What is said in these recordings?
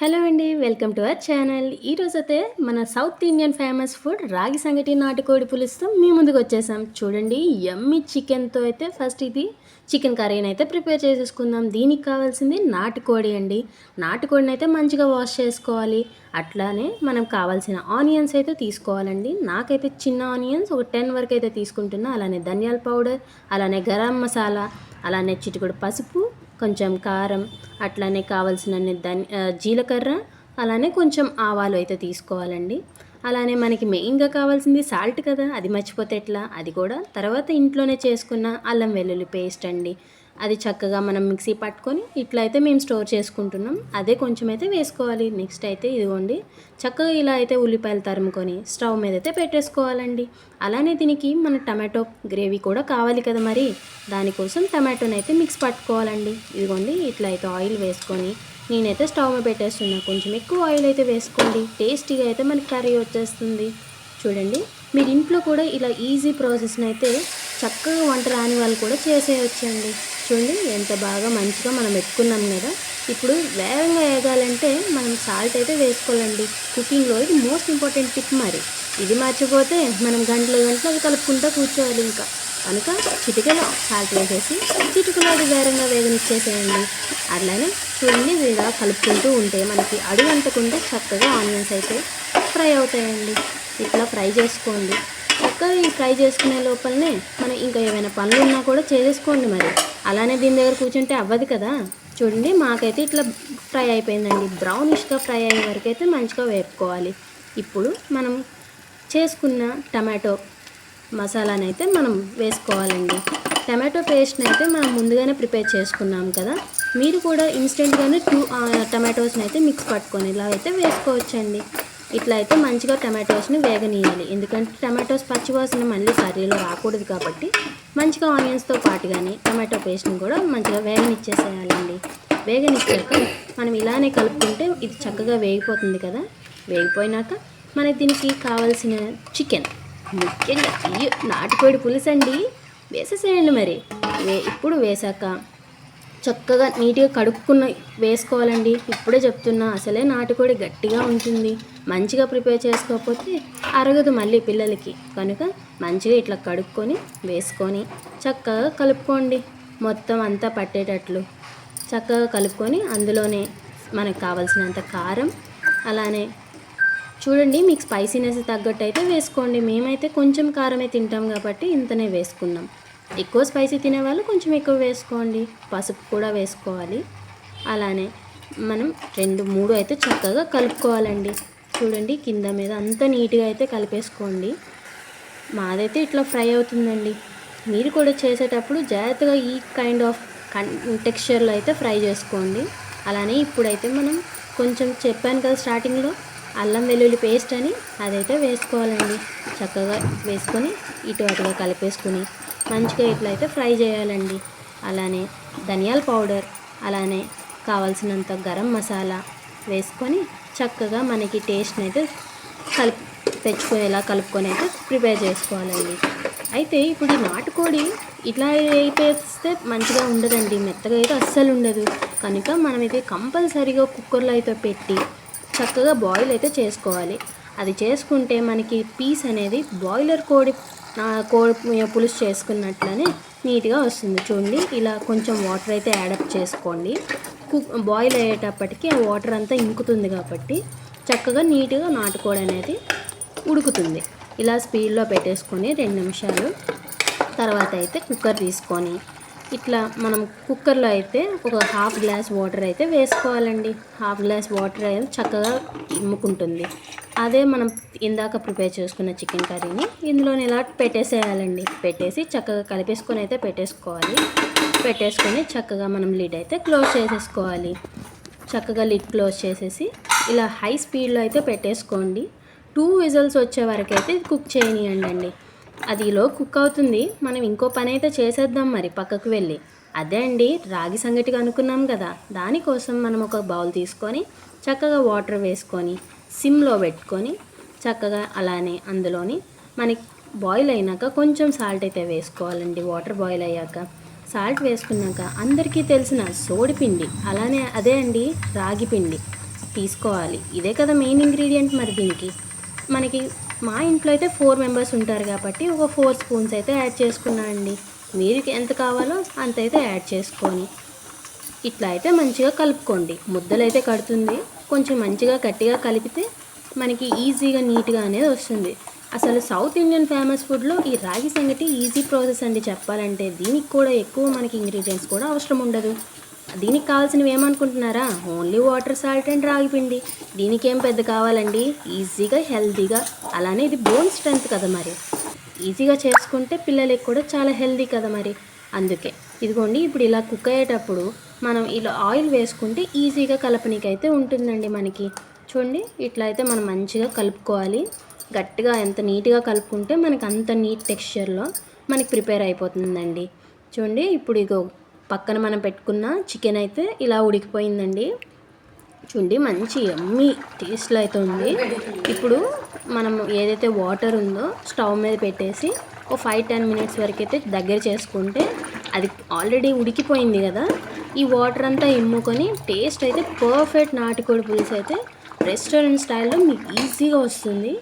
Hello అండి welcome to our channel. ఈరోజు అయితే మన సౌత్ ఇండియన్ ఫేమస్ ఫుడ్ రాగి సంగటి నాటుకోడి పులుసుతో మీ ముందుకు వచ్చేసాం. చూడండి ఎమ్మి చికెన్తో అయితే ఫస్ట్ ఇది చికెన్ కర్రీని అయితే ప్రిపేర్ చేసేసుకుందాం. దీనికి కావాల్సింది నాటుకోడి అండి. నాటుకోడిని అయితే మంచిగా వాష్ చేసుకోవాలి. అట్లానే మనం కావాల్సిన ఆనియన్స్ అయితే తీసుకోవాలండి. నాకైతే చిన్న ఆనియన్స్ ఒక టెన్ వరకు అయితే తీసుకుంటున్నా. అలానే ధనియాల పౌడర్ అలానే గరం మసాలా అలానే చిటికుడు పసుపు కొంచెం కారం అట్లానే కావలసినన్ని ధని జీలకర్ర అలానే కొంచెం ఆవాలు అయితే తీసుకోవాలండి. అలానే మనకి మెయిన్గా కావాల్సింది సాల్ట్ కదా అది మర్చిపోతే ఎట్లా? అది కూడా తర్వాత ఇంట్లోనే చేసుకున్న అల్లం వెల్లుల్లి పేస్ట్ అండి. అది చక్కగా మనం మిక్సీ పట్టుకొని ఇట్లా అయితే మేము స్టోర్ చేసుకుంటున్నాం. అదే కొంచెం అయితే వేసుకోవాలి. నెక్స్ట్ అయితే ఇదిగోండి చక్కగా ఇలా అయితే ఉల్లిపాయలు తరుముకొని స్టవ్ మీద అయితే పెట్టేసుకోవాలండి. అలానే దీనికి మన టమాటో గ్రేవీ కూడా కావాలి కదా మరి. దానికోసం టమాటోని అయితే మిక్స్ పట్టుకోవాలండి. ఇదిగోండి ఇట్లా అయితే ఆయిల్ వేసుకొని నేనైతే స్టవ్ మీద పెట్టేస్తున్నా. కొంచెం ఎక్కువ ఆయిల్ అయితే వేసుకోండి. టేస్టీగా అయితే మనకి కర్రీ వచ్చేస్తుంది. చూడండి మీరు ఇంట్లో కూడా ఇలా ఈజీ ప్రాసెస్ని అయితే చక్కగా వంట రాని వాళ్ళు కూడా చేసేయచ్చండి. చూడండి ఎంత బాగా మంచిగా మనం పెట్టుకున్నాం కదా ఇప్పుడు వేగంగా వేగాలంటే మనం సాల్ట్ అయితే వేసుకోవాలండి. కుకింగ్లో ఇది మోస్ట్ ఇంపార్టెంట్ టిప్ మరి. ఇది మర్చిపోతే మనం గంటలు గంటలు అది కలుపుకుంటూ కూర్చోవాలి ఇంకా. కనుక చిటికలో సాల్ట్ వేసేసి చిటికలో అది వేరంగా వేగనిచ్చేసేయండి. అట్లానే చూడండి ఇలా కలుపుకుంటూ ఉంటే మనకి అడుగు అంటకుంటే చక్కగా ఆనియన్స్ అయితే ఫ్రై అవుతాయండి. ఇట్లా ఫ్రై చేసుకోండి. చక్కగా ఈ ఫ్రై చేసుకునే లోపలనే మనం ఇంకా ఏమైనా పనులు ఉన్నా కూడా చేసేసుకోండి మరి. అలానే దీని దగ్గర కూర్చుంటే అవ్వదు కదా. చూడండి మాకైతే ఇట్లా ఫ్రై అయిపోయిందండి. బ్రౌనిష్గా ఫ్రై అయ్యే వరకు అయితే మంచిగా వేపుకోవాలి. ఇప్పుడు మనం చేసుకున్న టమాటో మసాలాని అయితే మనం వేసుకోవాలండి. టమాటో పేస్ట్ని అయితే మనం ముందుగానే ప్రిపేర్ చేసుకున్నాం కదా. మీరు కూడా ఇన్స్టెంట్గానే టూ టమాటోస్ని అయితే మిక్స్ పట్టుకొని ఇలా అయితే వేసుకోవచ్చండి. ఇట్లా అయితే మంచిగా టమాటోస్ని వేగనీయాలి. ఎందుకంటే టమాటోస్ పచ్చివాసన మళ్ళీ కర్రీలో రాకూడదు కాబట్టి మంచిగా ఆనియన్స్తో పాటుగానే టమాటో పేస్ట్ని కూడా మంచిగా వేగనిచ్చేసేయాలండి. వేగనిచ్చాక మనం ఇలానే కలుపుకుంటే ఇది చక్కగా వేగిపోతుంది కదా. వేగిపోయినాక మనకి దీనికి కావాల్సిన చికెన్ ముఖ్యంగా ఈ నాటుకోడి పులుసు అండి వేసేసేయండి మరి. వే ఇప్పుడు వేసాక చక్కగా నీట్గా కడుక్కున్న వేసుకోవాలండి. ఇప్పుడే చెప్తున్నా అసలే నాటుకోడి గట్టిగా ఉంటుంది. మంచిగా ప్రిపేర్ చేసుకోకపోతే అరగదు మళ్ళీ పిల్లలకి. కనుక మంచిగా ఇట్లా కడుక్కొని వేసుకొని చక్కగా కలుపుకోండి. మొత్తం అంతా పట్టేటట్లు. చక్కగా కలుపుకొని అందులోనే మనకు కావాల్సినంత కారం అలానే చూడండి మీకు స్పైసీనెస్ తగ్గట్టు అయితే వేసుకోండి. మేమైతే కొంచెం కారమే తింటాం కాబట్టి ఇంతనే వేసుకున్నాం. ఎక్కువ స్పైసీ తినేవాళ్ళు కొంచెం ఎక్కువ వేసుకోండి. పసుపు కూడా వేసుకోవాలి. అలానే మనం రెండు మూడు అయితే చక్కగా కలుపుకోవాలండి. చూడండి కింద మీద అంత నీట్గా అయితే కలిపేసుకోండి. మాదైతే ఇట్లా ఫ్రై అవుతుందండి. మీరు కూడా చేసేటప్పుడు జాగ్రత్తగా ఈ కైండ్ ఆఫ్ కన్ టెక్స్చర్లో అయితే ఫ్రై చేసుకోండి. అలానే ఇప్పుడైతే మనం కొంచెం చెప్పాను కదా స్టార్టింగ్లో అల్లం వెల్లుల్లి పేస్ట్ అని అదైతే వేసుకోవాలండి. చక్కగా వేసుకొని ఇటు అటుగా కలిపేసుకుని మంచిగా ఇట్లా అయితే ఫ్రై చేయాలండి. అలానే ధనియాల పౌడర్ అలానే కావాల్సినంత గరం మసాలా వేసుకొని చక్కగా మనకి టేస్ట్ని అయితే కలిపి తెచ్చుకునేలా కలుపుకొని అయితే ప్రిపేర్ చేసుకోవాలండి. అయితే ఇప్పుడు ఈ నాటుకోడి ఇట్లా అయిపోతే మంచిగా ఉండదండి. మెత్తగా అయితే అస్సలు ఉండదు. కనుక మనమైతే కంపల్సరీగా కుక్కర్లో అయితే పెట్టి చక్కగా బాయిల్ అయితే చేసుకోవాలి. అది చేసుకుంటే మనకి పీస్ అనేది బాయిలర్ కోడి కోడి పులుసు చేసుకున్నట్లనే నీట్గా వస్తుంది. చూడండి ఇలా కొంచెం వాటర్ అయితే యాడప్ చేసుకోండి. కుక్ బాయిల్ అయ్యేటప్పటికి ఆ వాటర్ అంతా ఇంకుతుంది కాబట్టి చక్కగా నీట్గా నాటుకోడి అనేది ఉడుకుతుంది. ఇలా స్పీడ్లో పెట్టేసుకొని రెండు నిమిషాలు తర్వాత అయితే కుక్కర్ తీసుకొని ఇట్లా మనం కుక్కర్లో అయితే ఒక హాఫ్ గ్లాస్ వాటర్ అయితే వేసుకోవాలండి. హాఫ్ గ్లాస్ వాటర్ అయితే చక్కగా ఇమ్ముకుంటుంది. అదే మనం ఇందాక ప్రిపేర్ చేసుకున్న చికెన్ కర్రీని ఇందులోనే ఇలా పెట్టేసేయాలండి. పెట్టేసి చక్కగా కలిపేసుకొని అయితే పెట్టేసుకోవాలి. పెట్టేసుకొని చక్కగా మనం లిడ్ అయితే క్లోజ్ చేసేసుకోవాలి. చక్కగా లిడ్ క్లోజ్ చేసేసి ఇలా హై స్పీడ్లో అయితే పెట్టేసుకోండి. టూ విజల్స్ వచ్చే వరకు అయితే కుక్ చేయనియండి. అదిలో కుక్ అవుతుంది. మనం ఇంకో పని అయితే చేసేద్దాం మరి పక్కకు వెళ్ళి. అదే అండి రాగి సంగటిగా అనుకున్నాం కదా. దానికోసం మనం ఒక బౌల్ తీసుకొని చక్కగా వాటర్ వేసుకొని సిమ్లో పెట్టుకొని చక్కగా అలానే అందులోని మనకి బాయిల్ అయినాక కొంచెం సాల్ట్ అయితే వేసుకోవాలండి. వాటర్ బాయిల్ అయ్యాక. సాల్ట్ వేసుకున్నాక అందరికీ తెలిసిన సోడిపిండి అలానే అదే అండి రాగి పిండి తీసుకోవాలి. ఇదే కదా మెయిన్ ఇంగ్రీడియంట్ మరి దీనికి. మనకి మా ఇంట్లో అయితే ఫోర్ మెంబర్స్ ఉంటారు కాబట్టి ఒక ఫోర్ స్పూన్స్ అయితే యాడ్ చేసుకున్నా అండి. మీరు ఎంత కావాలో అంత అయితే యాడ్ చేసుకొని. ఇట్లా అయితే మంచిగా కలుపుకోండి. ముద్దలు అయితే కడుతుంది. కొంచెం మంచిగా గట్టిగా కలిపితే మనకి ఈజీగా నీట్గా అనేది వస్తుంది. అసలు సౌత్ ఇండియన్ ఫేమస్ ఫుడ్లో ఈ రాగి సంగటి ఈజీ ప్రాసెస్ అండి చెప్పాలంటే. దీనికి కూడా ఎక్కువ మనకి ఇంగ్రీడియంట్స్ కూడా అవసరం ఉండదు. దీనికి కావాల్సినవి ఏమనుకుంటున్నారా? ఓన్లీ వాటర్ సాల్ట్ అండ్ రాగిపిండి దీనికేం దీనికి ఏం పెద్ద కావాలండి? ఈజీగా హెల్తీగా అలానే ఇది బోన్ స్ట్రెంత్ కదా మరి. ఈజీగా చేసుకుంటే పిల్లలకి కూడా చాలా హెల్దీ కదా మరి. అందుకే ఇదిగోండి ఇప్పుడు ఇలా కుక్ అయ్యేటప్పుడు మనం ఇలా ఆయిల్ వేసుకుంటే ఈజీగా కలపనీకైతే ఉంటుందండి మనకి. చూడండి ఇట్లా అయితే మనం మంచిగా కలుపుకోవాలి. గట్టిగా ఎంత నీట్గా కలుపుకుంటే మనకి అంత నీట్ టెక్స్చర్లో మనకి ప్రిపేర్ అయిపోతుందండి. చూడండి ఇప్పుడు ఇదో పక్కన మనం పెట్టుకున్న చికెన్ అయితే ఇలా ఉడికిపోయిందండి. చూడండి మంచి ఎమ్మి టేస్ట్లో అయితే ఉంది. ఇప్పుడు మనం ఏదైతే వాటర్ ఉందో స్టవ్ మీద పెట్టేసి ఒక ఫైవ్ టెన్ మినిట్స్ వరకు అయితే దగ్గర చేసుకుంటే అది ఆల్రెడీ ఉడికిపోయింది కదా. ఈ వాటర్ అంతా ఇమ్ముకొని టేస్ట్ అయితే పర్ఫెక్ట్ నాటుకోడి పులుసు అయితే రెస్టారెంట్ స్టైల్లో మీకు ఈజీగా వస్తుంది.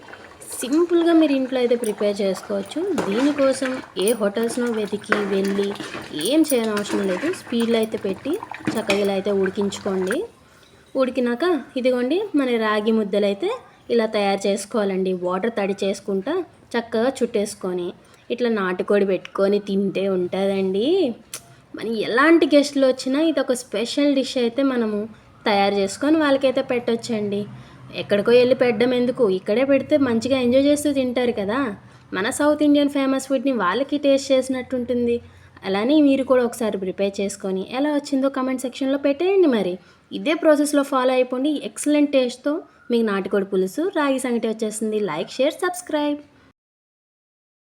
సింపుల్గా మీరు ఇంట్లో అయితే ప్రిపేర్ చేసుకోవచ్చు. దీనికోసం ఏ హోటల్స్నో వెతికి వెళ్ళి ఏం చేయని అవసరం లేదు. స్పీడ్లో అయితే పెట్టి చక్కగా ఇలా అయితే ఉడికించుకోండి. ఉడికినాక ఇదిగోండి మన రాగి ముద్దలు అయితే ఇలా తయారు చేసుకోవాలండి. వాటర్ తడి చేసుకుంటా చక్కగా చుట్టేసుకొని ఇట్లా నాటుకోడి పెట్టుకొని తింటే ఉంటుందండి. మన ఎలాంటి గెస్ట్లు వచ్చినా ఇది ఒక స్పెషల్ డిష్ అయితే మనము తయారు చేసుకొని వాళ్ళకైతే పెట్టొచ్చండి. ఎక్కడికో వెళ్ళి పెట్టడం ఎందుకు? ఇక్కడే పెడితే మంచిగా ఎంజాయ్ చేస్తూ తింటారు కదా. మన సౌత్ ఇండియన్ ఫేమస్ ఫుడ్ని వాళ్ళకి టేస్ట్ చేసినట్టు ఉంటుంది అలానే మీరు కూడా ఒకసారి ప్రిపేర్ చేసుకొని ఎలా వచ్చిందో కమెంట్ సెక్షన్లో పెట్టేయండి మరి. ఇదే ప్రాసెస్లో ఫాలో అయిపోండి. ఎక్సలెంట్ టేస్ట్తో మీకు నాటుకోడి పులుసు రాగి సంగటి వచ్చేస్తుంది. Like share subscribe